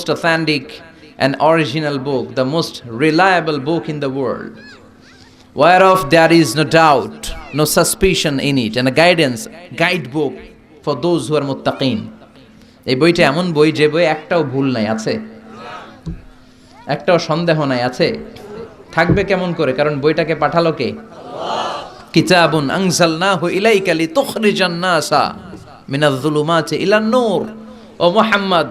most authentic and original book, the most reliable book in the world, whereof there is no doubt, no suspicion in it, and a guidance, guidebook for those who are muttaqin. এই বইটা এমন বই যে বই একটাও ভুল নাই আছে একটাও সন্দেহ নাই আছে থাকবে কেমন করে কারণ বইটাকে পাঠালো কে কিতাবুন আনজালনাহু ইলাইকা লিতুখরিজান NASA Minaj যুলুমাতি ইলান Noor O Muhammad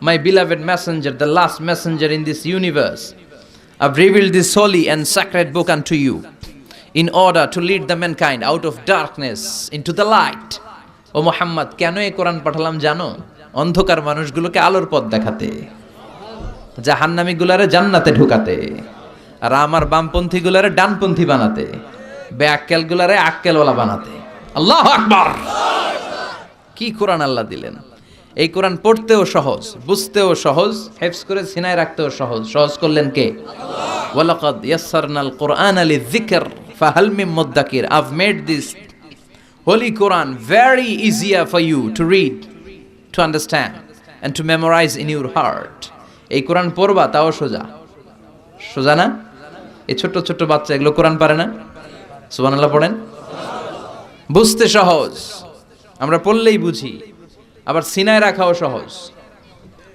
my beloved messenger the last messenger in this universe I've revealed this holy and sacred book unto you in order to lead the mankind out of darkness into the light ও মোহাম্মদ কেন এই কোরআন পাঠালাম জানো অন্ধকার মানুষগুলোকে আলোর পথ দেখাতে জাহান্নামী গুলারে জান্নাতে ঢুকাতে আর আমার বামপন্থী গুলারে ডানপন্থী বানাতে বেআক্কেল গুলারে আক্কেলওয়ালা বানাতে আল্লাহ আকবার কি কোরআন আল্লাহ দিলেন এই কোরআন পড়তেও সহজ, বুঝতেও সহজ হেফস করে সিনায় রাখতেও সহজ। সহজ করলেন কে? ওয়ালাকাদ ইয়াসসারনাল কোরআন আলি যিকর ফাহাল মিম মুদ্দাকির। I've made this holy Quran very easier for you to read to understand and to memorize in your heart এই কোরআন পড়বা, তাও সোজা। সোজা না? এই ছোট্ট ছোট্ট বাচ্চা, এগুলো কোরআন পারে না? সুবহানাল্লাহ পড়েন। বুঝতে সহজ। আমরা পড়লেই বুঝি। আবার সিনায় রাখাও সহজ।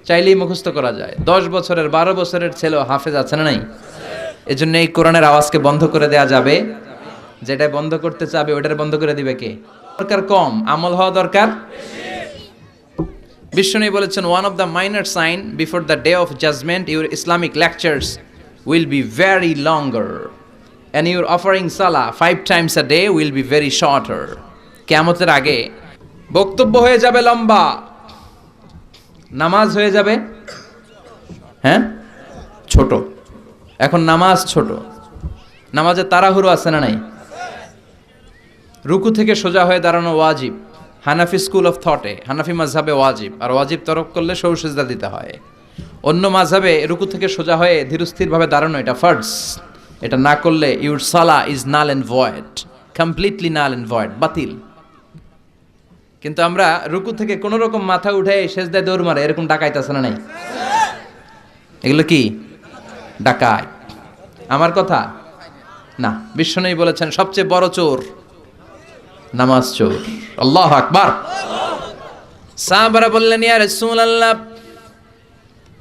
চাইলেই মুখস্থ করা যায়। দশ বছরের, বারো বছরের ছেলেও হাফেজ আছে না নাই? এজন্য এই কোরআনের আওয়াজকে বন্ধ করে দেয়া যাবে। যেটা বন্ধ করতে চাবে, ওটার বন্ধ করে দিবে কে? দরকার কম। আমল হওয়া দরকার? বিষ্ণু বলেছেন one of the minor sign before the day of judgement your Islamic lectures will be very longer and your offering salah five times a day will be very shorter কেমতের আগে বক্তব্য হয়ে যাবে লম্বা। নামাজ হয়ে যাবে। হ্যাঁ? ছোট। এখন নামাজ ছোট। নামাজে তাড়াহুড়ো আছে না নাই? রুকু থেকে সোজা হয়ে দাঁড়ানো ওয়াজিব। হানাফি স্কুল অফ থটে। হানাফি মাঝহাবে ওয়াজিব। আর ওয়াজিব তরফ করলে সৌ সেজদা দিতে হয়। অন্য মাঝহাবে রুকু থেকে সোজা হয়ে ধীরস্থিরভাবে দাঁড়ানো এটা ফার্স এটা না করলে your salah is null and void. Completely null and void. বাতিল। কিন্তু আমরা রুকু থেকে কোনো রকম মাথা উঠে সেজদায় দৌড় মারে, এরকম ডাকাইতেছে না নাই? এগুলো কি? ডাকায় আমার কথা? না বিশ্বনবী বলেছেন, সবচেয়ে বড় চোর নামাজ চোর। আল্লাহ আকবার। সাহাবারা বললেন, ইয়া রাসূলুল্লাহ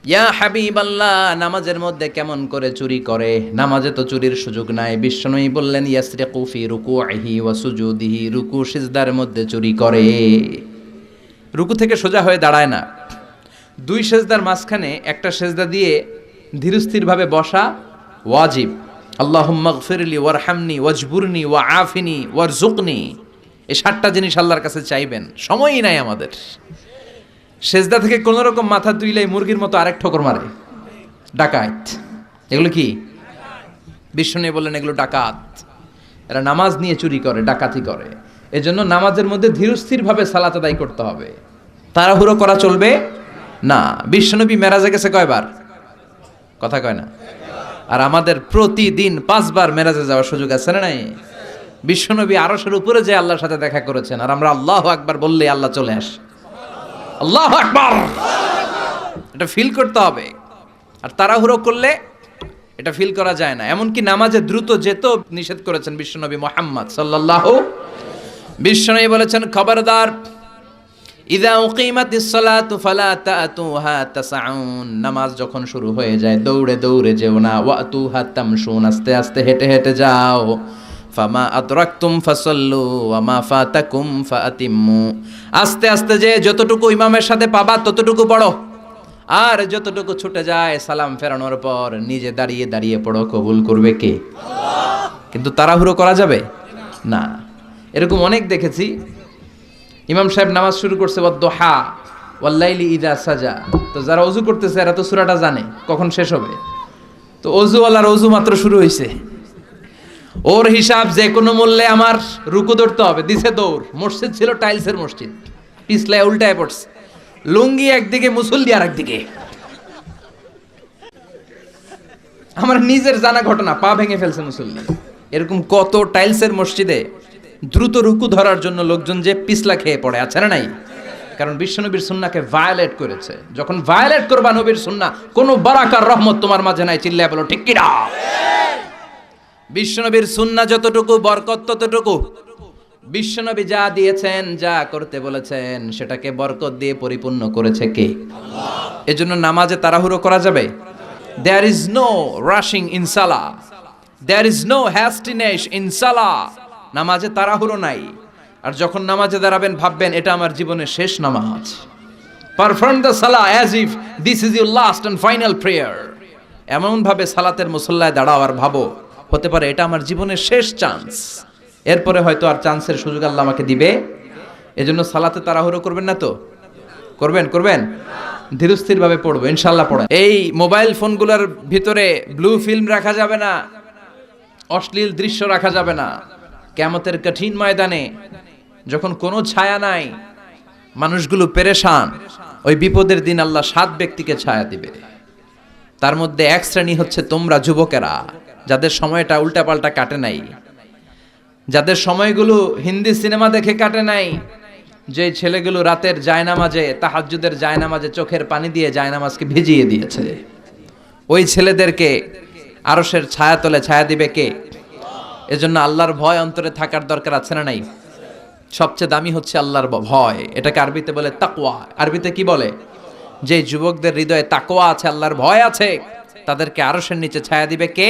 ইয়া হাবিব আল্লাহ নামাজের মধ্যে কেমন করে চুরি করে? নামাজে তো চুরির সুযোগ নাই। বিশ্বনবী বললেন, ইয়াসরিকু ফি রুকুইহি ওয়া সুজুদিহি, রুকু সিজদার মধ্যে চুরি করে। রুকু থেকে সোজা হয়ে দাঁড়ায় না। দুই সেজদার মাঝখানে একটা সেজদা দিয়ে ধীরস্থিরভাবে বসা ওয়াজিব। আল্লাহুম্মা গফিরলি ওয়ারহামনি, ওয়াজবুরনি ওয়া আফিনি ওয়ারজুকনি এই সাতটা জিনিস আল্লাহর কাছে চাইবেন। সময়ই নাই আমাদের। সেজদা থেকে কোনো রকম মাথা তুইলাই মুরগির মতো আরেক ঠোকর মারে। ডাকাত। এগুলো কি? বিষ্ণু বললেন, এগুলো ডাকাত। এরা নামাজ নিয়ে চুরি করে, ডাকাতি করে। এজন্য নামাজের মধ্যে ধীরস্থিরভাবে সালাত আদায় করতে হবে। তাড়াহুড়ো করা চলবে? না। বিশ্বনবী মেরাজে গেছে কয়বার? কথা কয় না। আর আমাদের প্রতিদিন পাঁচবার মেরাজে যাওয়ার সুযোগ আছে না নাই? বিশ্বনবী আরশের উপরে যে আল্লাহর সাথে দেখা করেছেন, আর আমরা আল্লাহ আকবার বললে আল্লাহ চলে আসে। আল্লাহ আকবার। এটা ফিল করতে হবে। আর তাড়াহুড়ো করলে এটা ফিল করা যায় না। এমনকি নামাজে দ্রুত যেত নিষেধ করেছেন বিশ্বনবী মোহাম্মদ সাল্লাল্লাহু বিশ্বনবী বলেছেন, খবরদার, ইদা উকিমাতিস সালাতু ফালা তাতুহা তাসাউন। নামাজ যখন শুরু হয়ে যায়, দৌড়ে দৌড়ে যেও না। ওয়াতুহা তামশুন, আস্তে আস্তে হেঁটে হেঁটে যাও। ফামা আদরাকতুম ফাসাল্লু ওয়ামা ফাতাকুম ফাতিম্মু আস্তে আস্তে যে যতটুকু ইমামের সাথে পাবা ততটুকু পড়ো। আর যতটুকু ছুটে যায় সালাম ফেরানোর পর নিজে দাঁড়িয়ে দাঁড়িয়ে পড়ো, কবুল করবে কে? কিন্তু তাড়াহুড়ো করা যাবে? না। এরকম অনেক দেখেছি। ইমাম সাহেব নামাজ শুরু করছে দোহা ওয়াল্লাইলি ইদা সাজা। তো যারা অজু করতেছে এরা তো সুরাটা জানে, কখন শেষ হবে? তো অজুওয়ালার অজু মাত্র শুরু হয়েছে ওর হিসাব যে কোনো মূল্যে আমার রুকু ধরতে হবে। দিছে দৌড়। মসজিদ ছিল টাইলসের মসজিদ। পিছলায় উল্টায় পড়ছে। লুঙ্গি একদিকে, মুসল্লি আর একদিকে আমার নিজের জানা ঘটনা, পা ভেঙে ফেলছে মুসল্লি। এরকম কত টাইলসের মসজিদে দ্রুত রুকু ধরার জন্য লোকজন যে পিছলা খেয়ে পড়ে, আছে না নাই? কারণ বিশ্বনবীর সুন্নাকে ভায়োলেট করেছে। যখন ভায়োলেট করবা নবীর সুন্না, কোনো বারাকার রহমত তোমার মাঝে নাই, চিল্লায় বলো, ঠিক কিনা? বিশ্বনবীর সুন্না যতটুকু, বরকত ততটুকু। বিশ্বনবী যা দিয়েছেন, যা করতে বলেছেন, সেটাকে বরকত দিয়ে পরিপূর্ণ করেছে কে? এজন্য নামাজে তাড়াহুড়ো করা যাবে। There is no rushing in salah there is no hastiness in salah নামাজে তাড়াহুড়ো নাই। আর যখন নামাজে দাঁড়াবেন, ভাববেন এটা আমার জীবনের শেষ নামাজ। Perform the salah as if this is your last and final prayer এমনভাবে সালাতের মুসল্লায় দাঁড়াও আর ভাবো। হতে পারে, এটা আমার জীবনের শেষ চান্স এরপরে হয়তো আর চান্সের সুযোগ আল্লাহ আমাকে দিবে। এজন্য সালাতে তাড়াহুড়ো করবেন না তো? করবেন করবেন? ধীরস্থিরভাবে পড়ব ইনশাল্লাহ পড়েন। এই মোবাইল ফোনগুলোর ভিতরে ব্লু ফিল্ম রাখা যাবে না, অশ্লীল দৃশ্য রাখা যাবে না। কেমতের কঠিন ময়দানে যখন কোনো ছায়া নাই, মানুষগুলো পেরেশান, ওই বিপদের দিন আল্লাহ সাত ব্যক্তিকে ছায়া দিবে। তার মধ্যে এক শ্রেণি হচ্ছে তোমরা যুবকেরা। যাদের সময়টা উল্টাপাল্টা কাটে নাই। যাদের সময়গুলো হিন্দি সিনেমা দেখে কাটে নাই যে ছেলেগুলো রাতের জায়নামাজে, তাহাজ্জুদের জায়নামাজে চোখের পানি দিয়ে জায়নামাজকে ভিজিয়ে দিয়েছে। ওই ছেলেদেরকে আরসের ছায়া তলে ছায়া দিবে কে? এজন্য আল্লাহর ভয় অন্তরে থাকার দরকার আছে না নাই? সবচেয়ে দামি হচ্ছে আল্লাহর ভয়। এটাকে আরবিতে বলে তাকোয়া আরবিতে কি বলে? যে যুবকদের হৃদয়ে তাকোয়া আছে, আল্লাহর ভয় আছে, তাদেরকে আরসের নিচে ছায়া দিবে কে?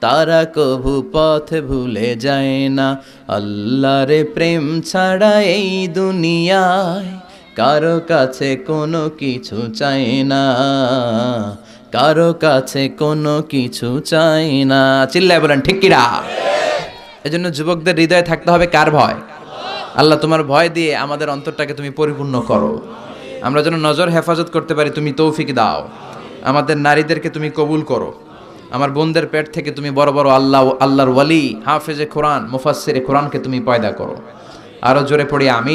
তারা কভু পথ ভুলে যায় না। আল্লাহর প্রেম ছাড়া এই দুনিয়ায় কারও কাছে কোনো কিছু চায় না। কারও কাছে কোনো কিছু চায় না। চিল্লায় বলেন, ঠিক কিরা এজন্য যুবকদের হৃদয়ে থাকতে হবে কার ভয়? আল্লাহ তোমার ভয় দিয়ে আমাদের অন্তরটাকে তুমি পরিপূর্ণ করো। আমরা যেন নজর হেফাজত করতে পারি, তুমি তৌফিক দাও। আমাদের নারীদেরকে তুমি কবুল করো। আমার বোনদের পেট থেকে তুমি বড় বড় আল্লাহ, আল্লাহর ওয়ালি, হাফেজে কোরআন মুফাসের কোরআনকে তুমি পয়দা করো। আরও জোরে পড়ি আমি